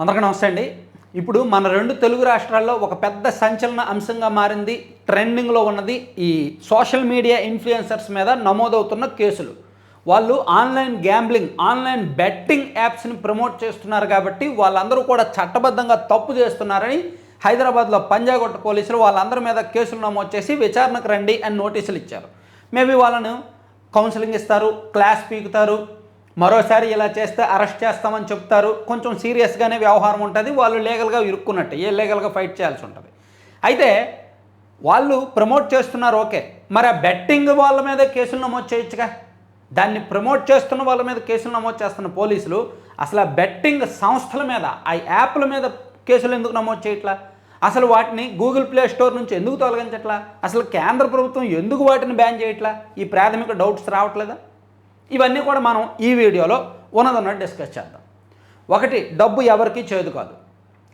అందరికీ నమస్తే అండి. ఇప్పుడు మన రెండు తెలుగు రాష్ట్రాల్లో ఒక పెద్ద సంచలన అంశంగా మారింది ట్రెండింగ్లో ఉన్నది ఈ సోషల్ మీడియా ఇన్ఫ్లుయెన్సర్స్ మీద నమోదవుతున్న కేసులు. వాళ్ళు ఆన్లైన్ గ్యాంబ్లింగ్ ఆన్లైన్ బెట్టింగ్ యాప్స్ని ప్రమోట్ చేస్తున్నారు కాబట్టి వాళ్ళందరూ కూడా చట్టబద్ధంగా తప్పు చేస్తున్నారని హైదరాబాద్లో పంజాగొట్ట పోలీసులు వాళ్ళందరి మీద కేసులు నమోదు చేసి విచారణకు రండి అని నోటీసులు ఇచ్చారు. మేబీ వాళ్ళను కౌన్సిలింగ్ ఇస్తారు క్లాస్ పీకుతారు మరోసారి ఇలా చేస్తే అరెస్ట్ చేస్తామని చెప్తారు. కొంచెం సీరియస్గానే వ్యవహారం ఉంటుంది. వాళ్ళు లీగల్గా ఇరుక్కున్నట్టు. ఏ లీగల్గా ఫైట్ చేయాల్సి ఉంటుంది. అయితే వాళ్ళు ప్రమోట్ చేస్తున్నారు. ఓకే. మరి ఆ బెట్టింగ్ వాళ్ళ మీద కేసులు నమోదు చేయొచ్చుగా? దాన్ని ప్రమోట్ చేస్తున్న వాళ్ళ మీద కేసులు నమోదు చేస్తున్న పోలీసులు అసలు ఆ బెట్టింగ్ సంస్థల మీద ఆ యాప్ల మీద కేసులు ఎందుకు నమోదు చేయట్లా? అసలు వాటిని గూగుల్ ప్లే స్టోర్ నుంచి ఎందుకు తొలగించట్లా? అసలు కేంద్ర ప్రభుత్వం ఎందుకు వాటిని బ్యాన్ చేయట్లా? ఈ ప్రాథమిక డౌట్స్ రావట్లేదా? ఇవన్నీ కూడా మనం ఈ వీడియోలో ఉన్నదన్నట్టు డిస్కస్ చేద్దాం. ఒకటి డబ్బు ఎవరికి చేదు కాదు.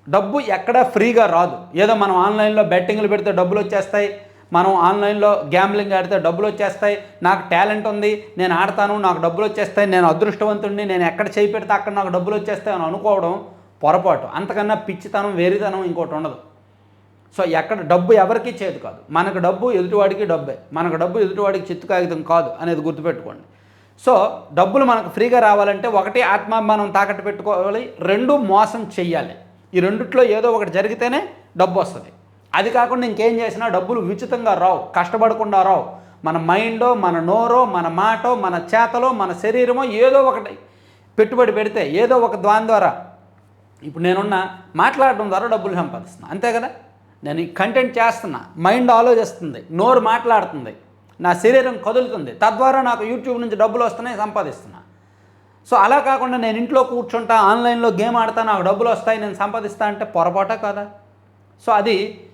డబ్బు ఎక్కడా ఫ్రీగా రాదు. ఏదో మనం ఆన్లైన్లో బెట్టింగ్లు పెడితే డబ్బులు వచ్చేస్తాయి. మనం ఆన్లైన్లో గ్యాంబ్లింగ్ ఆడితే డబ్బులు వచ్చేస్తాయి. నాకు టాలెంట్ ఉంది నేను ఆడతాను నాకు డబ్బులు వచ్చేస్తాయి నేను అదృష్టవంతుడిని నేను ఎక్కడ చేయి పెడితే అక్కడ నాకు డబ్బులు వచ్చేస్తాయి అని అనుకోవడం పొరపాటు. అంతకన్నా పిచ్చితనం వేరితనం ఇంకోటి ఉండదు. సో ఎక్కడ డబ్బు ఎవరికీ చేదు కాదు. మనకు డబ్బు ఎదుటివాడికి డబ్బే. మనకు డబ్బు ఎదుటివాడికి చిత్తు కాగితం కాదు అనేది గుర్తుపెట్టుకోండి. సో డబ్బులు మనకు ఫ్రీగా రావాలంటే ఒకటి ఆత్మాభిమానం తాకట్టు పెట్టుకోవాలి రెండు మోసం చెయ్యాలి. ఈ రెండిట్లో ఏదో ఒకటి జరిగితేనే డబ్బు వస్తుంది. అది కాకుండా ఇంకేం చేసినా డబ్బులు ఉచితంగా రావు కష్టపడకుండా రావు. మన మైండో మన నోరో మన మాటో మన చేతలో మన శరీరమో ఏదో ఒకటి పెట్టుబడి పెడితే ఏదో ఒక దాని ద్వారా ఇప్పుడు నేనున్న మాట్లాడడం ద్వారా డబ్బులు సంపాదిస్తున్నా. అంతే కదా? నేను ఈ కంటెంట్ చేస్తున్నా మైండ్ ఆలోచిస్తుంది నోరు మాట్లాడుతుంది. నా శరీరం కదులుతుంది. తద్వారా నాకు యూట్యూబ్ నుంచి డబ్బులు వస్తున్నాయి సంపాదిస్తున్నా. సో అలా కాకుండా నేను ఇంట్లో కూర్చుంటా ఆన్లైన్లో గేమ్ ఆడతా నాకు డబ్బులు వస్తాయి నేను సంపాదిస్తా అంటే పొరపాట కదా? సో అది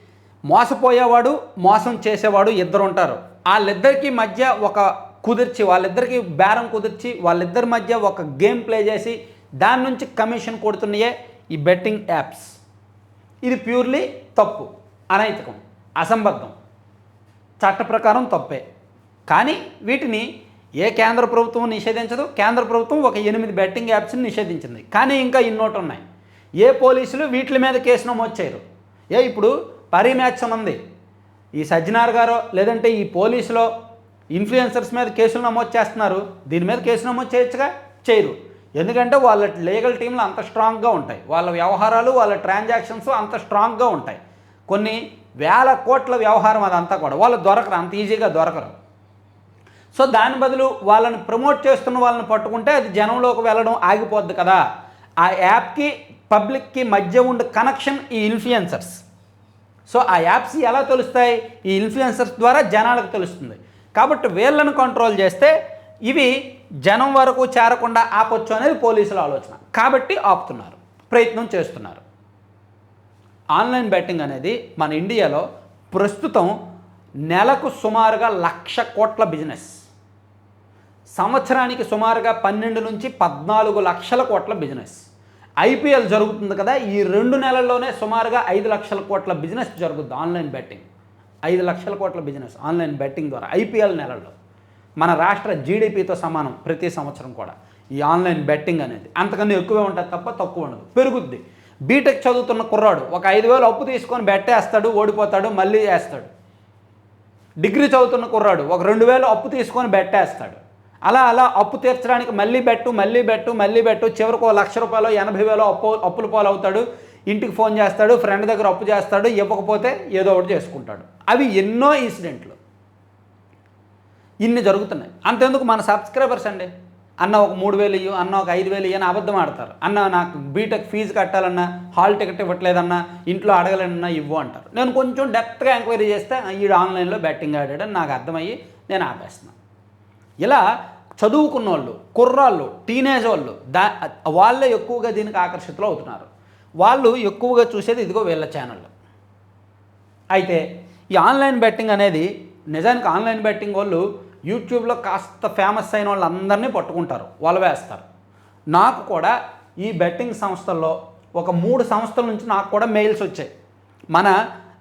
మోసపోయేవాడు మోసం చేసేవాడు ఇద్దరు ఉంటారు. వాళ్ళిద్దరికీ మధ్య ఒక కుదిర్చి వాళ్ళిద్దరికీ బేరం కుదిర్చి వాళ్ళిద్దరి మధ్య ఒక గేమ్ ప్లే చేసి దాని నుంచి కమిషన్ కొడుతున్నాయే ఈ బెట్టింగ్ యాప్స్. ఇది ప్యూర్లీ తప్పు అనైతికం అసంబద్ధం చట్ట ప్రకారం తప్పే. కానీ వీటిని ఏ కేంద్ర ప్రభుత్వం నిషేధించదు. కేంద్ర ప్రభుత్వం ఒక ఎనిమిది బెట్టింగ్ యాప్స్ని నిషేధించింది. కానీ ఇంకా ఇన్నోటి ఉన్నాయి. ఏ పోలీసులు వీటి మీద కేసు నమోదు చేయరు. ఏ ఇప్పుడు పరీ మ్యాచ్ ఉంది ఈ సజ్జనార్ గారో లేదంటే ఈ పోలీసులో ఇన్ఫ్లుయెన్సర్స్ మీద కేసులు నమోదు చేస్తున్నారు. దీని మీద కేసు నమోదు చేయొచ్చుగా? చేయరు. ఎందుకంటే వాళ్ళ లీగల్ టీంలు అంత స్ట్రాంగ్గా ఉంటాయి. వాళ్ళ వ్యవహారాలు వాళ్ళ ట్రాన్సాక్షన్స్ అంత స్ట్రాంగ్గా ఉంటాయి. కొన్ని వేల కోట్ల వ్యవహారం అదంతా కూడా. వాళ్ళు దొరకరు. అంత ఈజీగా దొరకరు. సో దాని బదులు వాళ్ళని ప్రమోట్ చేస్తున్న వాళ్ళని పట్టుకుంటే అది జనంలోకి వెళ్ళడం ఆగిపోద్ది కదా. ఆ యాప్కి పబ్లిక్కి మధ్య ఉండే కనెక్షన్ ఈ ఇన్ఫ్లుయెన్సర్స్. సో ఆ యాప్స్ ఎలా తెలుస్తాయి? ఈ ఇన్ఫ్లుయెన్సర్స్ ద్వారా జనాలకు తెలుస్తుంది. కాబట్టి వీళ్ళను కంట్రోల్ చేస్తే ఇవి జనం వరకు చేరకుండా ఆపొచ్చు అనేది పోలీసుల ఆలోచన. కాబట్టి ఆపుతున్నారు. ప్రయత్నం చేస్తున్నారు. ఆన్లైన్ బెట్టింగ్ అనేది మన ఇండియాలో ప్రస్తుతం నెలకు సుమారుగా లక్ష కోట్ల బిజినెస్. సంవత్సరానికి సుమారుగా పన్నెండు నుంచి పద్నాలుగు లక్షల కోట్ల బిజినెస్. ఐపీఎల్ జరుగుతుంది కదా ఈ రెండు నెలల్లోనే సుమారుగా ఐదు లక్షల కోట్ల బిజినెస్ జరుగుద్ది ఆన్లైన్ బెట్టింగ్. ఐదు లక్షల కోట్ల బిజినెస్ ఆన్లైన్ బెట్టింగ్ ద్వారా ఐపీఎల్ నెలల్లో. మన రాష్ట్ర జీడిపితో సమానం ప్రతి సంవత్సరం కూడా ఈ ఆన్లైన్ బెట్టింగ్ అనేది. అంతకన్నా ఎక్కువే ఉంటుంది తప్ప తక్కువ ఉండదు. పెరుగుద్ది. బీటెక్ చదువుతున్న కుర్రాడు ఒక ఐదు వేలు అప్పు తీసుకొని బెట్టేస్తాడు ఓడిపోతాడు మళ్ళీ వేస్తాడు. డిగ్రీ చదువుతున్న కుర్రాడు ఒక రెండు వేలు అప్పు తీసుకొని బెట్టేస్తాడు. అలా అలా అప్పు తీర్చడానికి మళ్ళీ బెట్టు మళ్ళీ బెట్టు మళ్ళీ బెట్టు చివరికి ఒక లక్ష రూపాయలు ఎనభై వేలు అప్పు అప్పుల పాలు అవుతాడు ఇంటికి ఫోన్ చేస్తాడు ఫ్రెండ్ దగ్గర అప్పు చేస్తాడు ఇవ్వకపోతే ఏదో ఒకటి చేసుకుంటాడు. అవి ఎన్నో ఇన్సిడెంట్లు. ఇన్ని జరుగుతున్నాయి. అంతెందుకు మన సబ్స్క్రైబర్స్ అండి? అన్న ఒక మూడు వేలు ఇయ్యు అన్న ఒక ఐదు వేలు అని అబద్ధం ఆడతారు. అన్న నాకు బీటెక్ ఫీజు కట్టాలన్నా హాల్ టికెట్ ఇవ్వట్లేదన్నా ఇంట్లో అడగలేనన్నా ఇవ్వు అంటారు. నేను కొంచెం డెప్త్గా ఎంక్వైరీ చేస్తే ఈడు ఆన్లైన్లో బ్యాటింగ్ ఆడాడని నాకు అర్థమయ్యి నేను ఆపేస్తున్నాను ఇలా చదువుకున్న వాళ్ళు కుర్రాళ్ళు టీనేజ్ వాళ్ళు దా వాళ్ళే ఎక్కువగా దీనికి ఆకర్షితులు అవుతున్నారు. వాళ్ళు ఎక్కువగా చూసేది ఇదిగో వీళ్ళ ఛానళ్ళు అయితే ఈ ఆన్లైన్ బెట్టింగ్ అనేది నిజానికి ఆన్లైన్ బెట్టింగ్ వాళ్ళు యూట్యూబ్లో కాస్త ఫేమస్ అయిన వాళ్ళందరినీ పట్టుకుంటారు వాళ్ళు వేస్తారు. నాకు కూడా ఈ బెట్టింగ్ సంస్థల్లో ఒక మూడు సంస్థల నుంచి నాకు కూడా మెయిల్స్ వచ్చాయి. మన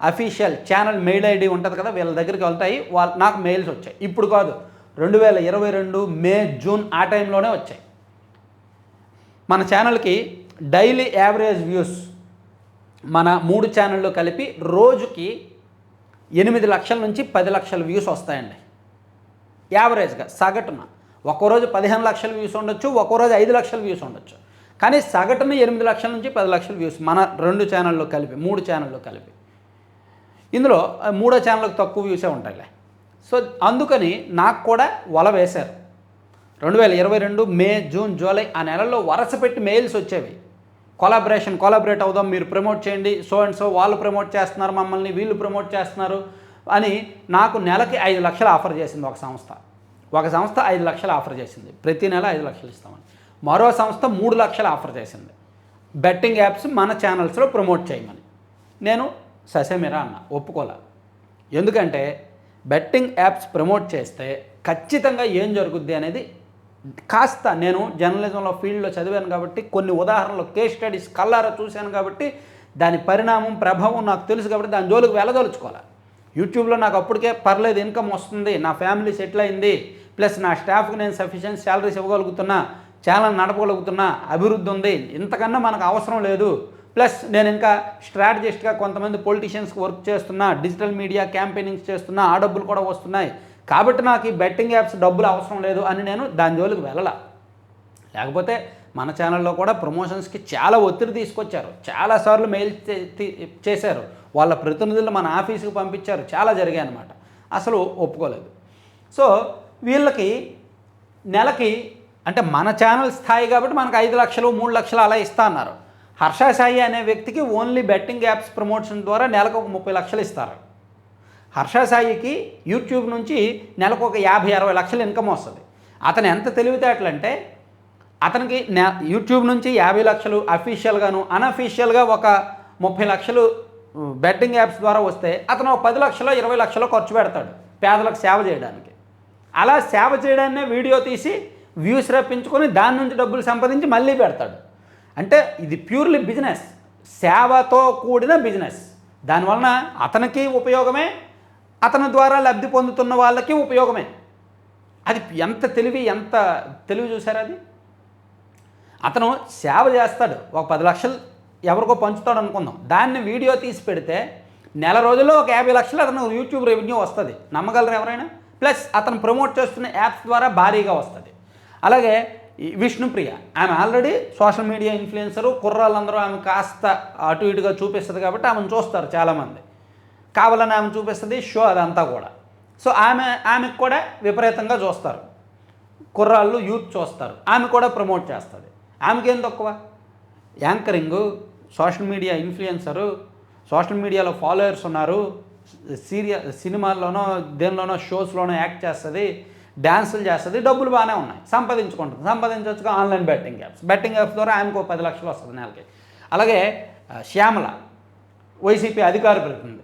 అఫీషియల్ ఛానల్ మెయిల్ ఐడి ఉంటుంది కదా వీళ్ళ దగ్గరికి వెళ్తాయి వాళ్ళు నాకు మెయిల్స్ వచ్చాయి. ఇప్పుడు కాదు రెండు వేల ఇరవై రెండు మే జూన్ ఆ టైంలోనే వచ్చాయి. మన ఛానల్కి డైలీ యావరేజ్ వ్యూస్ మన మూడు ఛానళ్ళు కలిపి రోజుకి ఎనిమిది లక్షల నుంచి పది లక్షల వ్యూస్ వస్తాయండి. యావరేజ్గా సగటున. ఒక్కో రోజు పదిహేను లక్షల వ్యూస్ ఉండొచ్చు ఒక్కో రోజు ఐదు లక్షల వ్యూస్ ఉండొచ్చు. కానీ సగటున ఎనిమిది లక్షల నుంచి పది లక్షల వ్యూస్ మన రెండు ఛానళ్ళు కలిపి మూడు ఛానళ్ళు కలిపి. ఇందులో మూడో ఛానల్కి తక్కువ వ్యూసే ఉంటాయిలే. సో అందుకని నాకు కూడా వల వేశారు. రెండు వేల ఇరవై రెండు మే జూన్ జూలై ఆ నెలల్లో వరుస పెట్టి మెయిల్స్ వచ్చేవి. కొలాబరేషన్ కొలాబరేట్ అవుదాం మీరు ప్రమోట్ చేయండి సో అండ్ సో వాళ్ళు ప్రమోట్ చేస్తున్నారు మమ్మల్ని వీళ్ళు ప్రమోట్ చేస్తున్నారు అని నాకు నెలకి ఐదు లక్షలు ఆఫర్ చేసింది ఒక సంస్థ. ఒక సంస్థ ఐదు లక్షలు ఆఫర్ చేసింది. ప్రతి నెల ఐదు లక్షలు ఇస్తామని. మరో సంస్థ మూడు లక్షలు ఆఫర్ చేసింది. బెట్టింగ్ యాప్స్ మన ఛానల్స్లో ప్రమోట్ చేయమని. నేను ససేమిరా అన్న ఒప్పుకోలే. ఎందుకంటే బెట్టింగ్ యాప్స్ ప్రమోట్ చేస్తే ఖచ్చితంగా ఏం జరుగుద్ది అనేది కాస్త నేను జర్నలిజంలో ఫీల్డ్లో చదివాను కాబట్టి కొన్ని ఉదాహరణలు కేస్ స్టడీస్ కల్లారా చూశాను కాబట్టి దాని పరిణామం ప్రభావం నాకు తెలుసు కాబట్టి దాని జోలికి వెళ్ళదలుచుకోవాలి. యూట్యూబ్లో నాకు అప్పటికే పర్లేదు ఇన్కమ్ వస్తుంది నా ఫ్యామిలీ సెటిల్ అయింది ప్లస్ నా స్టాఫ్కి నేను సఫిషియెంట్ శాలరీస్ ఇవ్వగలుగుతున్నా ఛానల్ నడపగలుగుతున్నా అభివృద్ధి ఉంది ఇంతకన్నా మనకు అవసరం లేదు. ప్లస్ నేను ఇంకా స్ట్రాటజిస్ట్గా కొంతమంది పొలిటీషియన్స్కి వర్క్ చేస్తున్నా డిజిటల్ మీడియా క్యాంపెయినింగ్స్ చేస్తున్నా ఆ డబ్బులు కూడా వస్తున్నాయి. కాబట్టి నాకు ఈ బెట్టింగ్ యాప్స్ డబ్బులు అవసరం లేదు అని నేను దాని జోలికి వెళ్ళాల. లేకపోతే మన ఛానల్లో కూడా ప్రమోషన్స్కి చాలా ఒత్తిడి తీసుకొచ్చారు. చాలాసార్లు మెయిల్ చే- చేశారు. వాళ్ళ ప్రతినిధులు మన ఆఫీస్కి పంపించారు. చాలా జరిగాయి అన్నమాట. అసలు ఒప్పుకోలేదు. సో వీళ్ళకి నెలకి అంటే మన ఛానల్ స్థాయి కాబట్టి మనకు ఐదు లక్షలు మూడు లక్షలు అలా ఇస్తా అన్నారు. హర్ష సాయి అనే వ్యక్తికి ఓన్లీ బెట్టింగ్ యాప్స్ ప్రమోషన్ ద్వారా నెలకు ఒక ముప్పై లక్షలు ఇస్తారు. హర్ష సాయికి యూట్యూబ్ నుంచి నెలకు ఒక యాభై అరవై లక్షలు ఇన్కమ్ వస్తుంది. అతను ఎంత తెలివితేటలంటే అతనికి నె యూట్యూబ్ నుంచి యాభై లక్షలు అఫీషియల్గాను అన్అఫీషియల్గా ఒక ముప్పై లక్షలు బెట్టింగ్ యాప్స్ ద్వారా వస్తే అతను ఒక పది లక్షలు ఇరవై లక్షలు ఖర్చు పెడతాడు పేదలకు సేవ చేయడానికి. అలా సేవ చేయడాన్నే వీడియో తీసి వ్యూస్ రప్పించుకొని దాని నుంచి డబ్బులు సంపాదించి మళ్ళీ పెడతాడు. అంటే ఇది ప్యూర్లీ బిజినెస్. సేవతో కూడిన బిజినెస్. దానివలన అతనికి ఉపయోగమే అతని ద్వారా లబ్ధి పొందుతున్న వాళ్ళకి ఉపయోగమే. అది ఎంత తెలివి ఎంత తెలివి చూసారా అది? అతను సేవ చేస్తాడు. ఒక పది లక్షలు ఎవరికో పంచుతాడు అనుకుందాం. దాన్ని వీడియో తీసి పెడితే నెల రోజుల్లో ఒక యాభై లక్షలు అతను యూట్యూబ్ రెవెన్యూ వస్తుంది. నమ్మగలరు ఎవరైనా? ప్లస్ అతను ప్రమోట్ చేస్తున్న యాప్స్ ద్వారా భారీగా వస్తుంది. అలాగే విష్ణుప్రియ. ఆమె ఆల్రెడీ సోషల్ మీడియా ఇన్ఫ్లుయెన్సరు కుర్రాళ్ళందరూ ఆమె కాస్త అటు ఇటుగా చూపిస్తుంది కాబట్టి ఆమెను చూస్తారు చాలామంది. కావాలని ఆమె చూపిస్తుంది షో అదంతా కూడా. సో ఆమె ఆమెకు కూడా విపరీతంగా చూస్తారు. కుర్రాళ్ళు యూత్ చూస్తారు. ఆమె కూడా ప్రమోట్ చేస్తుంది. ఆమెకేం తక్కువ? Anchoring social media influencer social మీడియాలో ఫాలోయర్స్ ఉన్నారు. సీరియల్ సినిమాల్లోనో దేనిలోనో షోస్లోనో యాక్ట్ చేస్తుంది. డ్యాన్సులు చేస్తుంది డబ్బులు బాగానే ఉన్నాయి. సంపాదించుకుంటుంది. సంపాదించవచ్చుగా online betting apps. Betting apps ద్వారా ఆమెకు పది లక్షలు వస్తుంది నెలకి. అలాగే శ్యామల వైసీపీ అధికార ప్రతినిధి.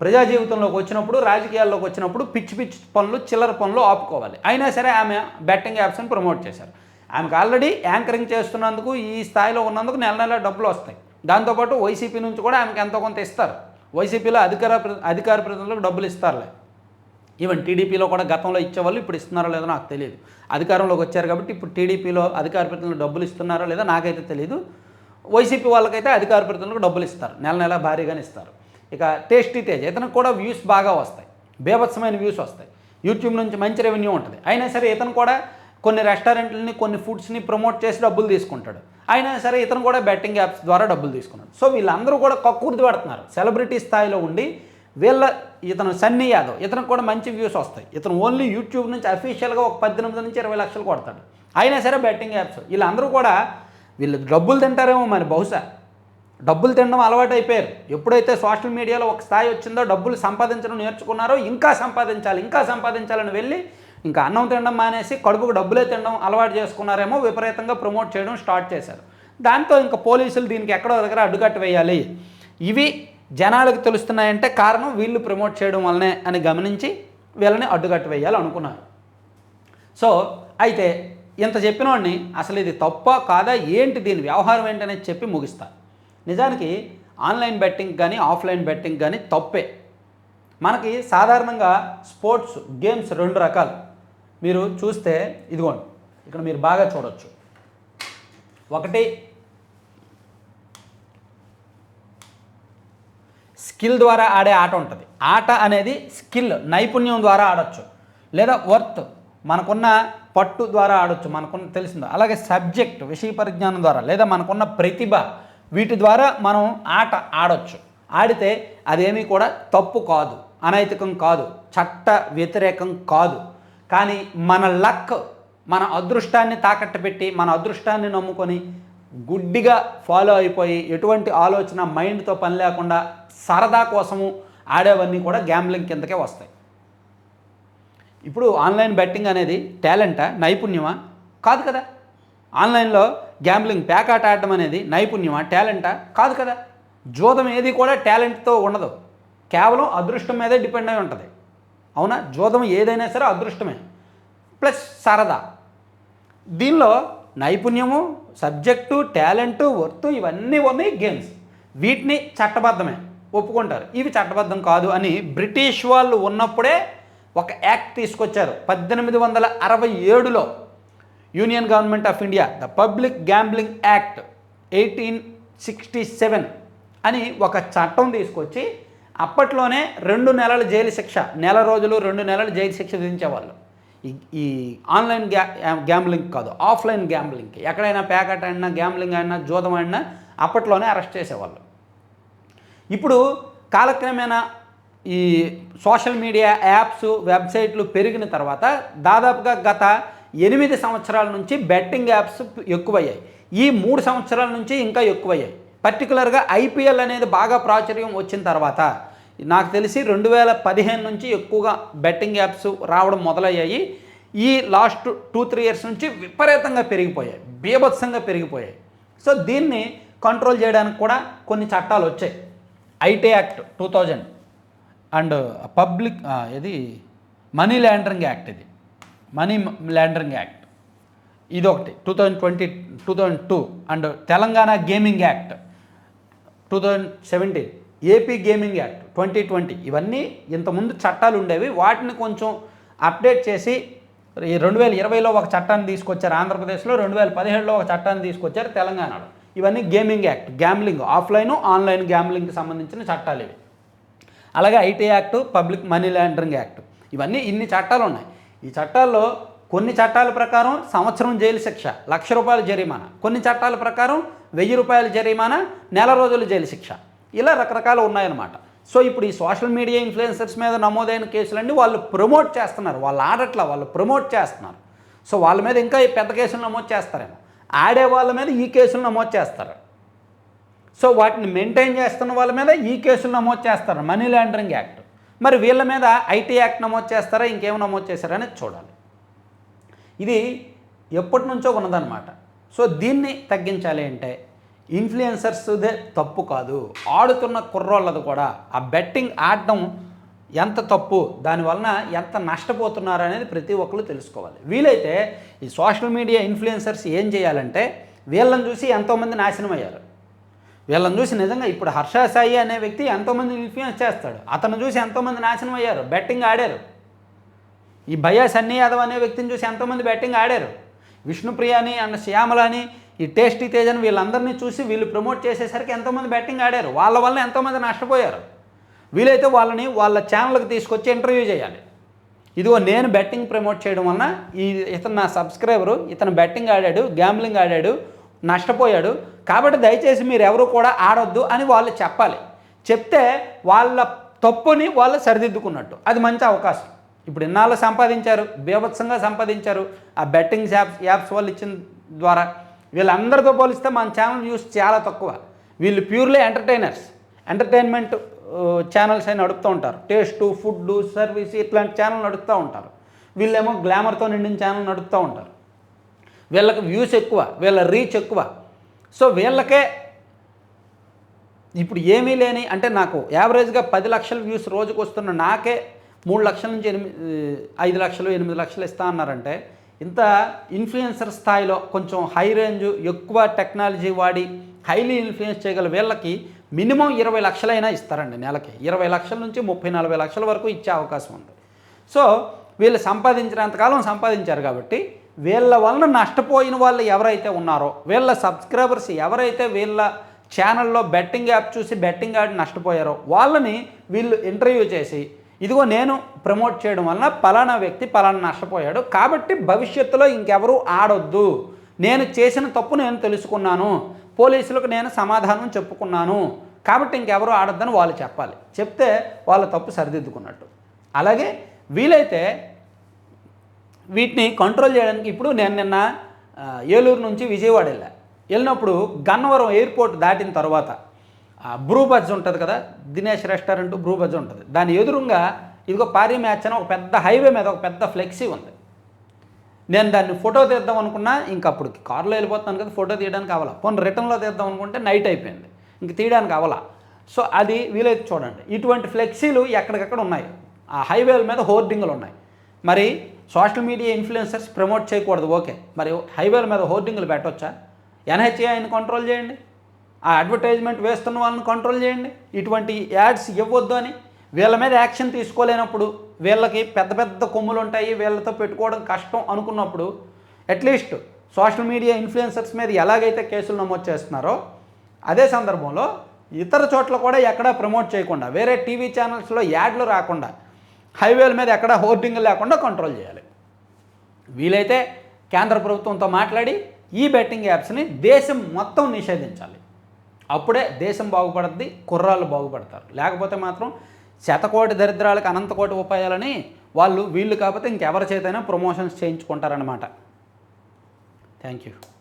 ప్రజా జీవితంలోకి వచ్చినప్పుడు రాజకీయాల్లోకి వచ్చినప్పుడు పిచ్చి పిచ్చి పనులు చిల్లర పనులు ఆపుకోవాలి. అయినా సరే ఆమె బెట్టింగ్ యాప్స్ని ప్రమోట్ చేశారు. ఆమెకు ఆల్రెడీ యాంకరింగ్ చేస్తున్నందుకు ఈ స్థాయిలో ఉన్నందుకు నెల నెల డబ్బులు వస్తాయి. దాంతోపాటు వైసీపీ నుంచి కూడా ఆమెకి ఎంతో కొంత ఇస్తారు. వైసీపీలో అధికార ప్ర- అధికార ప్రతినిధులకు డబ్బులు ఇస్తారులే. ఈవెన్ టీడీపీలో కూడా గతంలో ఇచ్చేవాళ్ళు ఇప్పుడు ఇస్తున్నారో లేదో నాకు తెలియదు. అధికారంలోకి వచ్చారు కాబట్టి ఇప్పుడు టీడీపీలో అధికార ప్రతినిధులు డబ్బులు ఇస్తున్నారో లేదో నాకైతే తెలియదు వైసీపీ వాళ్ళకైతే అధికార ప్రతినిధులకు డబ్బులు ఇస్తారు. నెల నెల భారీగానే ఇస్తారు. ఇక టేస్టీ తేజ్. ఇతనికి కూడా వ్యూస్ బాగా వస్తాయి. బేభత్సమైన వ్యూస్ వస్తాయి. యూట్యూబ్ నుంచి మంచి రెవెన్యూ ఉంటుంది. అయినా సరే ఇతను కూడా కొన్ని రెస్టారెంట్లని కొన్ని ఫుడ్స్ని ప్రమోట్ చేసి డబ్బులు తీసుకుంటాడు. అయినా సరే ఇతను కూడా బెట్టింగ్ యాప్స్ ద్వారా డబ్బులు తీసుకున్నాడు. సో వీళ్ళందరూ కూడా కక్కుర్తి పడుతున్నారు. సెలబ్రిటీ స్థాయిలో ఉండి వీళ్ళ ఇతను సన్నీ యాదవ్ ఇతనికి కూడా మంచి వ్యూస్ వస్తాయి. ఇతను ఓన్లీ యూట్యూబ్ నుంచి అఫీషియల్గా ఒక పద్దెనిమిది నుంచి ఇరవై లక్షలు కొడతాడు. అయినా సరే బెట్టింగ్ యాప్స్ వీళ్ళందరూ కూడా వీళ్ళు డబ్బులు తింటారేమో మరి బహుశా. డబ్బులు తినడం అలవాటు అయిపోయారు ఎప్పుడైతే సోషల్ మీడియాలో ఒక స్థాయి వచ్చిందో డబ్బులు సంపాదించడం నేర్చుకున్నారో ఇంకా సంపాదించాలి ఇంకా సంపాదించాలని వెళ్ళి ఇంకా అన్నం తినడం మానేసి కడుపుకు డబ్బులే తినడం అలవాటు చేసుకున్నారేమో విపరీతంగా ప్రమోట్ చేయడం స్టార్ట్ చేశారు. దాంతో ఇంకా పోలీసులు దీనికి ఎక్కడో దగ్గర అడ్డుకట్ట వేయాలి. ఇవి జనాలకు తెలుస్తున్నాయంటే కారణం వీళ్ళు ప్రమోట్ చేయడం వల్లనే అని గమనించి వీళ్ళని అడ్డుకట్ట వేయాలి అనుకున్నారు. సో అయితే ఇంత చెప్పిన వాడిని అసలు ఇది తప్ప కాదా? ఏంటి దీని వ్యవహారం ఏంటనేది చెప్పి ముగిస్తాను నిజానికి ఆన్లైన్ బెట్టింగ్ కానీ ఆఫ్లైన్ బెట్టింగ్ కానీ తప్పే. మనకి సాధారణంగా స్పోర్ట్స్ గేమ్స్ రెండు రకాలు. మీరు చూస్తే ఇదిగోండి ఇక్కడ మీరు బాగా చూడొచ్చు. ఒకటి స్కిల్ ద్వారా ఆడే ఆట ఉంటుంది. ఆట అనేది స్కిల్ నైపుణ్యం ద్వారా ఆడొచ్చు. లేదా వర్త్ మనకున్న పట్టు ద్వారా ఆడొచ్చు మనకున్న తెలిసిందో. అలాగే సబ్జెక్ట్ విషయ పరిజ్ఞానం ద్వారా లేదా మనకున్న ప్రతిభ వీటి ద్వారా మనం ఆట ఆడొచ్చు. ఆడితే అదేమీ కూడా తప్పు కాదు అనైతికం కాదు చట్ట వ్యతిరేకం కాదు. కానీ మన లక్ మన అదృష్టాన్ని తాకట్టు పెట్టి మన అదృష్టాన్ని నమ్ముకొని గుడ్డిగా ఫాలో అయిపోయి ఎటువంటి ఆలోచన మైండ్తో పని లేకుండా సరదా కోసము ఆడేవన్నీ కూడా గ్యాంబ్లింగ్ కిందకే వస్తాయి. ఇప్పుడు ఆన్లైన్ బెట్టింగ్ అనేది టాలెంటా నైపుణ్యమా? కాదు కదా. ఆన్లైన్లో గ్యాంబ్లింగ్ ప్యాకాట ఆడటం అనేది నైపుణ్యమా? టాలెంటా కాదు కదా. జోదం ఏది కూడా టాలెంట్తో ఉండదు. కేవలం అదృష్టం మీదే డిపెండ్ అయి ఉంటుంది. అవునా? జోదం ఏదైనా సరే అదృష్టమే. ప్లస్ సరదా. దీనిలో నైపుణ్యము సబ్జెక్టు టాలెంటు వర్త్ ఇవన్నీ ఉన్నాయి గేమ్స్. వీటిని చట్టబద్ధమే. ఒప్పుకుంటారు. ఇవి చట్టబద్ధం కాదు అని బ్రిటిష్ వాళ్ళు ఉన్నప్పుడే ఒక యాక్ట్ తీసుకొచ్చారు. పద్దెనిమిది వందల అరవై ఏడులో union government of India the public gambling act eighteen sixty seven అని ఒక చట్టం తీసుకొచ్చి అప్పట్లోనే రెండు నెలల జైలు శిక్ష నెల రోజులు రెండు నెలల జైలు శిక్ష విధించేవాళ్ళు. ఈ ఈ ఆన్లైన్ గ్యా గ్యాంబ్లింగ్ కాదు ఆఫ్లైన్ గ్యాంబ్లింగ్. ఎక్కడైనా ప్యాకెట్ అయినా గ్యాంబ్లింగ్ అయినా జూదం అయినా అప్పట్లోనే అరెస్ట్ చేసేవాళ్ళు. ఇప్పుడు కాలక్రమేణా ఈ సోషల్ మీడియా యాప్స్ వెబ్సైట్లు పెరిగిన తర్వాత దాదాపుగా గత ఎనిమిది సంవత్సరాల నుంచి బెట్టింగ్ యాప్స్ ఎక్కువయ్యాయి. ఈ మూడు సంవత్సరాల నుంచి ఇంకా ఎక్కువయ్యాయి. పర్టికులర్గా ఐపీఎల్ అనేది బాగా ప్రాచుర్యం వచ్చిన తర్వాత నాకు తెలిసి రెండు వేల పదిహేను నుంచి ఎక్కువగా బెట్టింగ్ యాప్స్ రావడం మొదలయ్యాయి. ఈ లాస్ట్ టూ త్రీ ఇయర్స్ నుంచి విపరీతంగా పెరిగిపోయాయి. బీభత్సంగా పెరిగిపోయాయి. సో దీన్ని కంట్రోల్ చేయడానికి కూడా కొన్ని చట్టాలు వచ్చాయి. IT act two thousand and public ఇది మనీ ల్యాండరింగ్ యాక్ట్ ఇది. మనీ ల్యాండరింగ్ యాక్ట్ ఇది ఒకటి two thousand twenty two thousand two and Telangana gaming act two thousand seventeen AP gaming act twenty twenty ఇవన్నీ ఇంతకుముందు చట్టాలు ఉండేవి. వాటిని కొంచెం అప్డేట్ చేసి ఈ రెండు వేల ఇరవైలో ఒక చట్టాన్ని తీసుకొచ్చారు ఆంధ్రప్రదేశ్లో రెండు వేల పదిహేడులో ఒక చట్టాన్ని తీసుకొచ్చారు తెలంగాణలో. ఇవన్నీ gaming act gambling offline online గ్యాంబ్లింగ్కి సంబంధించిన చట్టాలు ఇవి. అలాగే IT act public money laundering act ఇవన్నీ ఇన్ని చట్టాలు ఉన్నాయి. ఈ చట్టాల్లో కొన్ని చట్టాల ప్రకారం సంవత్సరం జైలు శిక్ష లక్ష రూపాయల జరిమానా. కొన్ని చట్టాల ప్రకారం వెయ్యి రూపాయల జరిమానా నెల రోజుల జైలు శిక్ష. ఇలా రకరకాలు ఉన్నాయన్నమాట. సో ఇప్పుడు ఈ సోషల్ మీడియా ఇన్ఫ్లుయెన్సర్స్ మీద నమోదైన కేసులన్నీ వాళ్ళు ప్రమోట్ చేస్తున్నారు. వాళ్ళు ఆడట్లా వాళ్ళు ప్రమోట్ చేస్తున్నారు. సో వాళ్ళ మీద ఇంకా ఈ పెద్ద కేసులు నమోదు చేస్తారేమో. ఆడే వాళ్ళ మీద ఈ కేసులు నమోదు చేస్తారు. సో వాటిని మెయింటైన్ చేస్తున్న వాళ్ళ మీద ఈ కేసులు నమోదు చేస్తారు. Money laundering act. మరి వీళ్ళ మీద ఐటీ యాక్ట్ నమోదు చేస్తారా? ఇంకేం నమోదు చేస్తారా అనేది చూడాలి. ఇది ఎప్పటి నుంచో ఉన్నదన్నమాట. సో దీన్ని తగ్గించాలి అంటే ఇన్ఫ్లుయెన్సర్స్దే తప్పు కాదు. ఆడుతున్న కుర్రోళ్ళది కూడా. ఆ బెట్టింగ్ ఆడడం ఎంత తప్పు దానివలన ఎంత నష్టపోతున్నారు అనేది ప్రతి ఒక్కరు తెలుసుకోవాలి. వీలైతే ఈ సోషల్ మీడియా ఇన్ఫ్లుయెన్సర్స్ ఏం చేయాలంటే వీళ్ళని చూసి ఎంతోమంది నాశనం అయ్యారు. వీళ్ళని చూసి నిజంగా ఇప్పుడు హర్ష సాయి అనే వ్యక్తి ఎంతోమంది ఇన్ఫ్లుయెన్స్ చేస్తాడు. అతను చూసి ఎంతోమంది నాశనం అయ్యారు. బెట్టింగ్ ఆడారు. ఈ భయా సన్నీ యాదవ్ అనే వ్యక్తిని చూసి ఎంతోమంది బెట్టింగ్ ఆడారు. విష్ణుప్రియ అని అండ్ శ్యామల అని ఈ టేస్టీ తేజ్ అని వీళ్ళందరినీ చూసి వీళ్ళు ప్రమోట్ చేసేసరికి ఎంతోమంది బ్యాటింగ్ ఆడారు. వాళ్ళ వల్ల ఎంతోమంది నష్టపోయారు. వీలైతే వాళ్ళని వాళ్ళ ఛానల్కి తీసుకొచ్చి ఇంటర్వ్యూ చేయాలి. ఇదిగో నేను బెట్టింగ్ ప్రమోట్ చేయడం వలన ఈ ఇతను నా సబ్స్క్రైబరు ఇతను బెట్టింగ్ ఆడాడు గ్యాంబ్లింగ్ ఆడాడు నష్టపోయాడు. కాబట్టి దయచేసి మీరు ఎవరు కూడా ఆడొద్దు అని వాళ్ళు చెప్పాలి. చెప్తే వాళ్ళ తప్పుని వాళ్ళు సరిదిద్దుకున్నట్టు. అది మంచి అవకాశం. ఇప్పుడు ఇన్నాళ్ళు సంపాదించారు బీభత్సంగా సంపాదించారు. ఆ బెట్టింగ్ యాప్స్ యాప్స్ వాళ్ళు ఇచ్చిన ద్వారా వీళ్ళందరితో పోలిస్తే మన ఛానల్ వ్యూస్ చాలా తక్కువ. వీళ్ళు ప్యూర్లీ ఎంటర్టైనర్స్ ఎంటర్టైన్మెంట్ ఛానల్స్ అని నడుపుతూ ఉంటారు. టేస్ట్ ఫుడ్ సర్వీస్ ఇట్లాంటి ఛానల్ నడుపుతూ ఉంటారు. వీళ్ళేమో గ్లామర్తో నిండిన ఛానల్ నడుపుతూ ఉంటారు. వీళ్ళకి వ్యూస్ ఎక్కువ వీళ్ళ రీచ్ ఎక్కువ. సో వీళ్ళకే ఇప్పుడు ఏమీ లేని అంటే నాకు యావరేజ్గా పది లక్షల వ్యూస్ రోజుకు వస్తున్న నాకే మూడు లక్షల నుంచి ఎనిమిది ఐదు లక్షలు ఎనిమిది లక్షలు ఇస్తా అన్నారంటే ఇంత ఇన్ఫ్లుయెన్సర్ స్థాయిలో కొంచెం హై రేంజ్ ఎక్కువ టెక్నాలజీ వాడి హైలీ ఇన్ఫ్లుయెన్స్ చేయగల వీళ్ళకి మినిమం ఇరవై లక్షలైనా ఇస్తారండి నెలకి. ఇరవై లక్షల నుంచి ముప్పై నలభై లక్షల వరకు ఇచ్చే అవకాశం ఉంది. సో వీళ్ళు సంపాదించినంతకాలం సంపాదించారు కాబట్టి వీళ్ళ వలన నష్టపోయిన వాళ్ళు ఎవరైతే ఉన్నారో వీళ్ళ సబ్స్క్రైబర్స్ ఎవరైతే వీళ్ళ ఛానల్లో బెట్టింగ్ యాప్ చూసి బెట్టింగ్ ఆడి నష్టపోయారో వాళ్ళని వీళ్ళు ఇంటర్వ్యూ చేసి ఇదిగో నేను ప్రమోట్ చేయడం వలన పలానా వ్యక్తి పలానా నష్టపోయాడు. కాబట్టి భవిష్యత్తులో ఇంకెవరూ ఆడొద్దు. నేను చేసిన తప్పు నేను తెలుసుకున్నాను. పోలీసులకు నేను సమాధానం చెప్పుకున్నాను. కాబట్టి ఇంకెవరూ ఆడొద్దని వాళ్ళు చెప్పాలి. చెప్తే వాళ్ళ తప్పు సరిదిద్దుకున్నట్టు. అలాగే వీలైతే వీటిని కంట్రోల్ చేయడానికి ఇప్పుడు నేను నిన్న ఏలూరు నుంచి విజయవాడ వెళ్ళా. వెళ్ళినప్పుడు గన్నవరం ఎయిర్పోర్ట్ దాటిన తర్వాత బ్రూ బజ్ ఉంటుంది కదా దినేష్ రెస్టారెంట్ బ్రూ బజ్ ఉంటుంది. దాని ఎదురుగా ఇదిగో పారీ మ్యాచ్ అని ఒక పెద్ద హైవే మీద ఒక పెద్ద ఫ్లెక్సీ ఉంది. నేను దాన్ని ఫోటో తీద్దాం అనుకున్నా ఇంకా అప్పుడు కారులో వెళ్ళిపోతున్నాను కదా ఫోటో తీయడానికి అవ్వాల పోనీ రిటర్న్లో తీద్దాం అనుకుంటే నైట్ అయిపోయింది. ఇంక తీయడానికి అవ్వాల సో అది వీలైతే చూడండి. ఇటువంటి ఫ్లెక్సీలు ఎక్కడికక్కడ ఉన్నాయి. ఆ హైవేల మీద హోర్డింగ్లు ఉన్నాయి. మరి సోషల్ మీడియా ఇన్ఫ్లుయెన్సర్స్ ప్రమోట్ చేయకూడదు. ఓకే. మరి హైవేల మీద హోర్డింగ్లు పెట్టవచ్చా ఆయన కంట్రోల్ చేయండి. ఆ అడ్వర్టైజ్మెంట్ వేస్తున్న వాళ్ళని కంట్రోల్ చేయండి. ఇటువంటి యాడ్స్ ఇవ్వద్దు అని వీళ్ళ మీద యాక్షన్ తీసుకోలేనప్పుడు వీళ్ళకి పెద్ద పెద్ద కొమ్ములు ఉంటాయి వీళ్ళతో పెట్టుకోవడం కష్టం అనుకున్నప్పుడు అట్లీస్ట్ సోషల్ మీడియా ఇన్ఫ్లుయెన్సర్స్ మీద ఎలాగైతే కేసులు నమోదు చేస్తున్నారో అదే సందర్భంలో ఇతర చోట్ల కూడా ఎక్కడా ప్రమోట్ చేయకుండా వేరే టీవీ ఛానల్స్లో యాడ్లు రాకుండా హైవేల మీద ఎక్కడా హోర్డింగ్ లేకుండా కంట్రోల్ చేయాలి. వీలైతే కేంద్ర ప్రభుత్వంతో మాట్లాడి ఈ బెట్టింగ్ యాప్స్ని దేశం మొత్తం నిషేధించాలి. అప్పుడే దేశం బాగుపడుద్ది కుర్రాళ్ళు బాగుపడతారు. లేకపోతే మాత్రం శతకోటి దరిద్రాలకు అనంతకోటి ఉపాయాలని వాళ్ళు వీళ్ళు కాకపోతే ఇంకెవరి చేతైనా ప్రమోషన్స్ చేయించుకుంటారనమాట థ్యాంక్ యూ